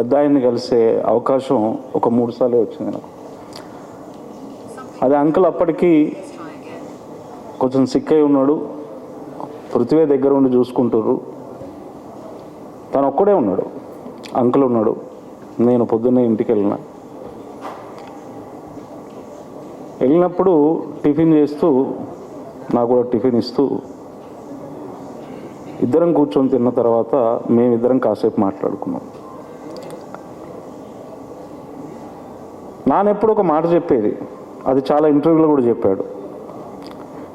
పెద్ద ఆయన్ని కలిసే అవకాశం ఒక మూడు సార్లు వచ్చింది నాకు. అది అంకుల్ అప్పటికి కొంచెం సిక్ అయి ఉన్నాడు. పృథ్వీ దగ్గర ఉండి చూసుకుంటారు తను ఒక్కడే ఉన్నాడు. అంకుల్ ఉన్నాడు. నేను పొద్దున్నే ఇంటికి వెళ్ళిన. వెళ్ళినప్పుడు టిఫిన్ చేస్తూ నాకు కూడా టిఫిన్ ఇస్తూ ఇద్దరం కూర్చొని తిన్న తర్వాత మేమిద్దరం కాసేపు మాట్లాడుకున్నాం. నానెప్పుడు ఒక మాట చెప్పేది. అది చాలా ఇంటర్వ్యూలో కూడా చెప్పాడు.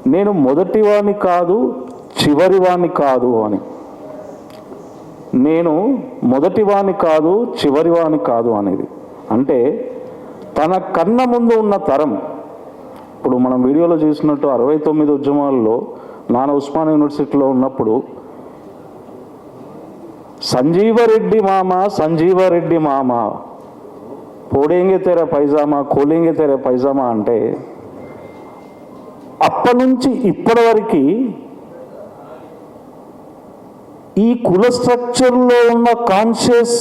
నేను మొదటి వాణ్ణి కాదు చివరి వాణ్ణి కాదు అని. నేను మొదటి వాణ్ణి కాదు చివరి వాణ్ణి కాదు అనేది. అంటే తన కన్న ముందు ఉన్న తరం. ఇప్పుడు మనం వీడియోలో చూసినట్టు అరవై తొమ్మిది ఉద్యమాల్లో నాన్న ఉస్మాన్ యూనివర్సిటీలో ఉన్నప్పుడు సంజీవరెడ్డి మామ సంజీవరెడ్డి మామ పోడేంగే తెర పైజామా కోలేంగే తెర పైజామా అంటే అప్పటి నుంచి ఇప్పటి వరకు ఈ కుల స్ట్రక్చర్లో ఉన్న కాన్షియస్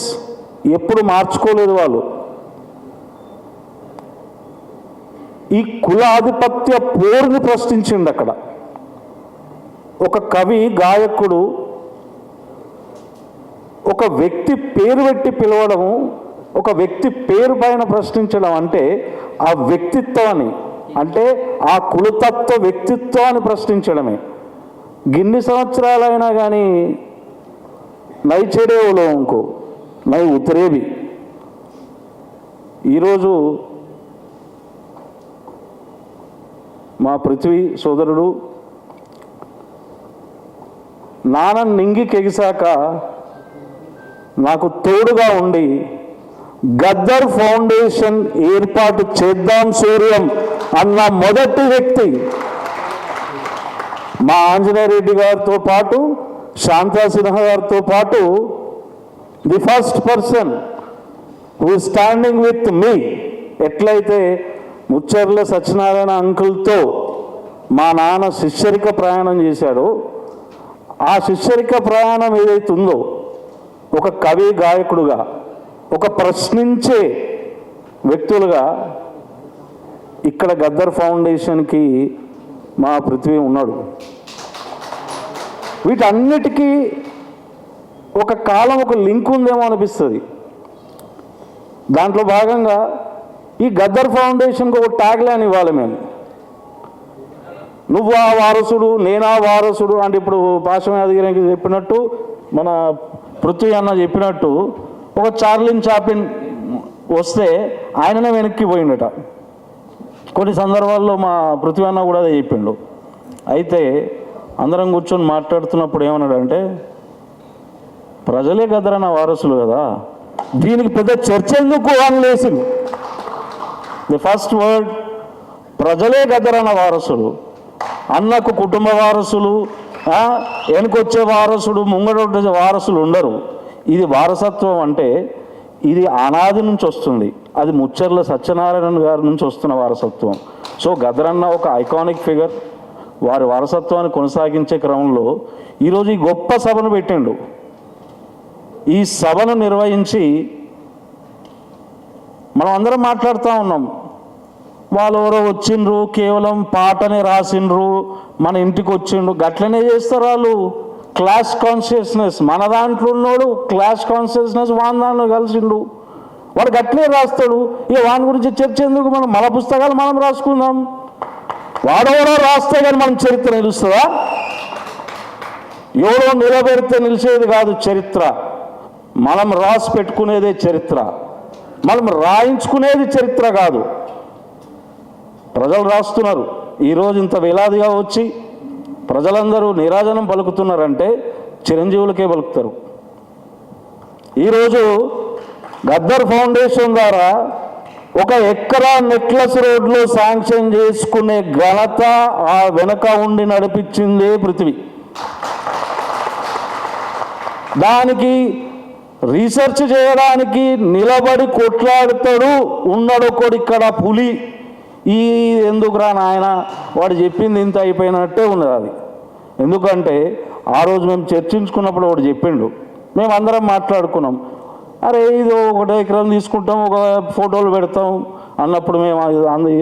ఎప్పుడు మార్చుకోలేదు వాళ్ళు. ఈ కుల ఆధిపత్య పోరుని ప్రశ్నించిండు అక్కడ. ఒక కవి గాయకుడు ఒక వ్యక్తి పేరు పెట్టి పిలవడము ఒక వ్యక్తి పేరు పైన ప్రశ్నించడం అంటే ఆ వ్యక్తిత్వాన్ని అంటే ఆ కులతత్వ వ్యక్తిత్వాన్ని ప్రశ్నించడమే. గిన్ని సంవత్సరాలైనా కానీ నై చెడేవులో ఇంకో నై ఉత్తరేవి ఈరోజు మా పృథ్వీ సోదరుడు నాన్న నింగికెగిసాక నాకు తోడుగా ఉండి గద్దర్ ఫౌండేషన్ ఏర్పాటు చేద్దాం సూర్యం అన్న మొదటి వ్యక్తి. మా ఆంజనేయ రెడ్డి గారితో పాటు శాంతా సిన్హా గారితో పాటు the first person who standing with me. ఎట్లయితే ముచ్చర్ల సత్యనారాయణ అంకుల్తో మా నాన్న శిష్యరిక ప్రయాణం చేశాడో ఆ శిష్యరిక ప్రయాణం ఏదైతే ఉందో ఒక కవి గాయకుడుగా ఒక ప్రశ్నించే వ్యక్తులుగా ఇక్కడ గద్దర్ ఫౌండేషన్కి మా పృథ్వీ ఉన్నాడు. వీటన్నిటికీ ఒక కాలం ఒక లింక్ ఉందేమో అనిపిస్తుంది. దాంట్లో భాగంగా ఈ గద్దర్ ఫౌండేషన్కి ఒక ట్యాగ్ లైన్ ఇవ్వాలి మేము. నువ్వు ఆ వారసుడు నేనా వారసుడు అంటే ఇప్పుడు పాశం చెప్పినట్టు మన పృథ్వీ అన్న చెప్పినట్టు ఒక చార్లిన్ చాపిన్ వస్తే ఆయననే వెనక్కి పోయిండట. కొన్ని సందర్భాల్లో మా పృథ్వన్న కూడా అదే చెప్పిండు. అయితే అందరం కూర్చొని మాట్లాడుతున్నప్పుడు ఏమన్నాడంటే ప్రజలే కదరన్న వారసులు కదా? దీనికి పెద్ద చర్చ ఎందుకు అని లేచింది ది ఫస్ట్ వర్డ్ ప్రజలే గదరన్న వారసులు. అన్నకు కుటుంబ వారసులు వెనకొచ్చే వెనుకొచ్చే వారసుడు ముంగడొచ్చే వారసులు ఉండరు. ఇది వారసత్వం అంటే ఇది అనాది నుంచి వస్తుంది. అది ముచ్చర్ల సత్యనారాయణ గారి నుంచి వస్తున్న వారసత్వం. సో గదరన్న ఒక ఐకానిక్ ఫిగర్ వారి వారసత్వాన్ని కొనసాగించే క్రమంలో ఈరోజు ఈ గొప్ప సభను పెట్టిండు. ఈ సభను నిర్వహించి మనం అందరం మాట్లాడుతూ ఉన్నాం. వాళ్ళు ఎవరో వచ్చిండ్రు కేవలం పాటని రాసిండ్రు మన ఇంటికి వచ్చిండ్రు గట్లనే చేస్తారు వాళ్ళు. Class consciousness. మన దాంట్లో ఉన్నాడు క్లాస్ కాన్షియస్నెస్ వాన్ దాంట్లో కలిసిండు. వాడు గట్లే రాస్తాడు. ఇక వాని గురించి చర్చ ఎందుకు? మనం మన పుస్తకాలు మనం రాసుకుందాం. వాడెవడో రాస్తే కానీ మనం చరిత్ర నిలుస్తుందా? ఎవరో నిలబెడితే నిలిచేది కాదు చరిత్ర. మనం రాసి పెట్టుకునేదే చరిత్ర. మనం రాయించుకునేది చరిత్ర కాదు. ప్రజలు రాస్తున్నారు. ఈరోజు ఇంత వేలాదిగా వచ్చి ప్రజలందరూ నిరాజనం పలుకుతున్నారంటే చిరంజీవులకే పలుకుతారు. ఈరోజు గద్దర్ ఫౌండేషన్ ద్వారా ఒక ఎక్కరా నెక్లెస్ రోడ్లో శాంక్షన్ చేసుకునే ఘనత ఆ వెనక ఉండి నడిపించిందే పృథ్వీ. దానికి రీసెర్చ్ చేయడానికి నిలబడి కొట్లాడుతాడు ఉన్నాడొకడు ఇక్కడ పులి. ఈ ఎందుకురా నాయన? వాడు చెప్పింది ఇంత అయిపోయినట్టే ఉన్నది అది. ఎందుకంటే ఆ రోజు మేము చర్చించుకున్నప్పుడు వాడు చెప్పిండు. మేము అందరం మాట్లాడుకున్నాం. అరే ఇది ఒకటో ఎకరం తీసుకుంటాం ఒక ఫోటోలు పెడతాం అన్నప్పుడు మేము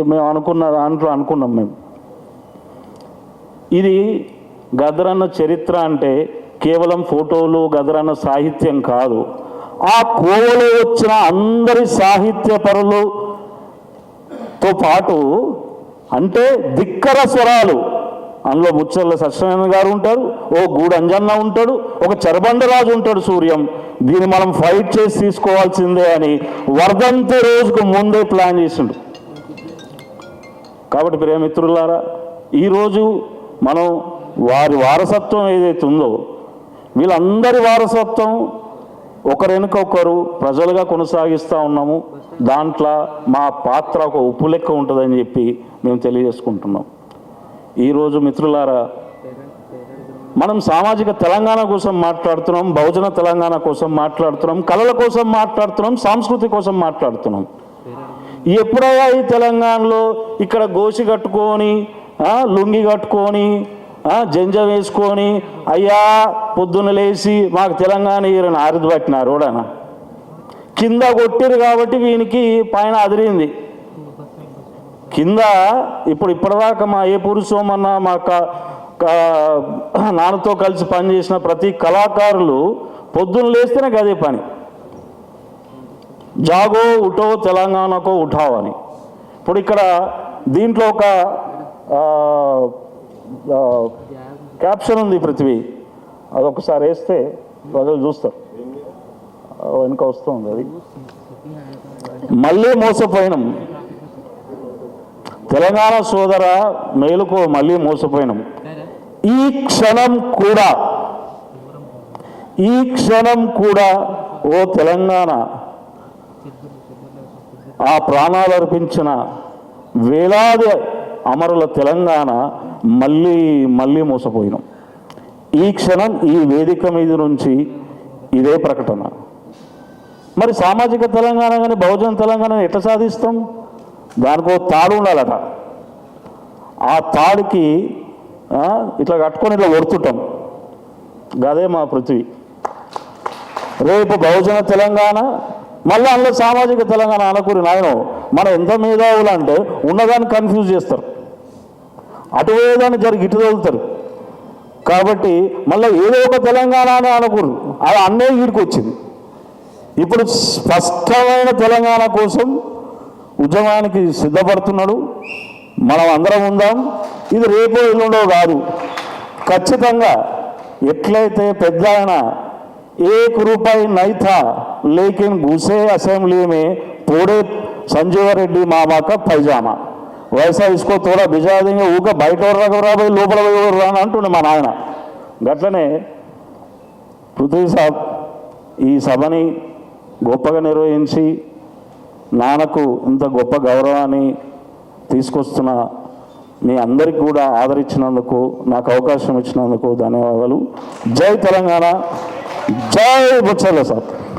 మేము అనుకున్న దాంట్లో అనుకున్నాం మేము. ఇది గదరన్న చరిత్ర అంటే కేవలం ఫోటోలు గదరన్న సాహిత్యం కాదు. ఆ కోవలో వచ్చిన అందరి సాహిత్య పరులు పాటు అంటే దిక్కర స్వరాలు. అందులో ముచ్చర్ల సత్యనారాయణ గారు ఉంటారు ఓ గూడు అంజన్న ఉంటాడు ఒక చరబండరాజు ఉంటాడు సూర్యం. దీన్ని మనం ఫైట్ చేసి తీసుకోవాల్సిందే అని వర్ధంతి రోజుకు ముందే ప్లాన్ చేసిండు. కాబట్టి ప్రియమిత్రులారా ఈరోజు మనం వారి వారసత్వం ఏదైతే ఉందో వీళ్ళందరి వారసత్వం ఒకరు ప్రజలుగా కొనసాగిస్తూ ఉన్నాము. దాంట్లో మా పాత్ర ఒక ఉప్పు లెక్క ఉంటుందని చెప్పి మేము తెలియజేసుకుంటున్నాం. ఈరోజు మిత్రులారా మనం సామాజిక తెలంగాణ కోసం మాట్లాడుతున్నాం బహుజన తెలంగాణ కోసం మాట్లాడుతున్నాం కళల కోసం మాట్లాడుతున్నాం సంస్కృతి కోసం మాట్లాడుతున్నాం. ఎప్పుడయ్యా ఈ తెలంగాణలో ఇక్కడ గోసి కట్టుకొని లుంగి కట్టుకొని జంజం వేసుకొని అయ్యా పొద్దున్న లేచి మాకు తెలంగాణ ఈయన అరిది పట్టినారు కూడా కింద కొట్టిరు కాబట్టి వీనికి పైన అదిరింది. కింద ఇప్పుడు ఇప్పటిదాకా మా ఏ పురుషోమన్న మా నాన్నతో కలిసి పనిచేసిన ప్రతి కళాకారులు పొద్దున్న లేస్తేనే గదే పని. జాగో ఉటో తెలంగాణకో ఉఠావని. ఇప్పుడు ఇక్కడ దీంట్లో ఒక క్యాప్షన్ ఉంది పృథ్వీ. అది ఒకసారి వేస్తే ప్రజలు చూస్తారు. వెనుక వస్తుంది అది. మళ్ళీ మోసపోయినాం. తెలంగాణ సోదర మేలుకు మళ్ళీ మోసపోయినాం. ఈ క్షణం కూడా ఈ క్షణం కూడా ఓ తెలంగాణ ఆ ప్రాణాలు అర్పించిన వేలాది అమరుల తెలంగాణ మళ్ళీ మళ్ళీ మోసపోయినాం. ఈ క్షణం ఈ వేదిక మీద నుంచి ఇదే ప్రకటన. మరి సామాజిక తెలంగాణ కానీ బహుజన తెలంగాణ ఎట్లా సాధిస్తాం? దానికో తాడు ఉండాలట. ఆ తాడుకి ఇట్లా కట్టుకొని ఇట్లా ఒడుతుంటాం గదే మా పృథ్వీ. రేపు బహుజన తెలంగాణ మళ్ళీ అందులో సామాజిక తెలంగాణ అనకూరి నాయన. మనం ఎంత మేధావులు అంటే ఉన్నదాన్ని కన్ఫ్యూజ్ చేస్తారు. అటు ఏదైనా జరిగి ఇటు తగులుతారు. కాబట్టి మళ్ళీ ఏదో ఒక తెలంగాణ అని అనుకోరు అది అన్నయ్య వీడికి వచ్చింది ఇప్పుడు స్పష్టమైన తెలంగాణ కోసం ఉద్యమానికి సిద్ధపడుతున్నాడు. మనం అందరం ఉందాం. ఇది రేపు ఎల్లుండో కాదు. ఖచ్చితంగా ఎట్లయితే పెద్ద ఆయన ఏక్ రూపాయి నైతా లేకిన్ భూసే అసెంబ్లీమే పోడే సంజీవరెడ్డి మామాక పైజామా. వైసా ఇసుకో తోడా బిజాదంగా ఊక బయట రాబోయే లోపల ఎవరు అంటుండే మా నాయన. గట్లనే పృథ్వీ సాబ్ ఈ సభని గొప్పగా నిర్వహించి నాన్నకు ఇంత గొప్ప గౌరవాన్ని తీసుకొస్తున్న మీ అందరికి కూడా ఆదరించినందుకు నాకు అవకాశం ఇచ్చినందుకు ధన్యవాదాలు. జై తెలంగాణ. జై బుచ్చల సార్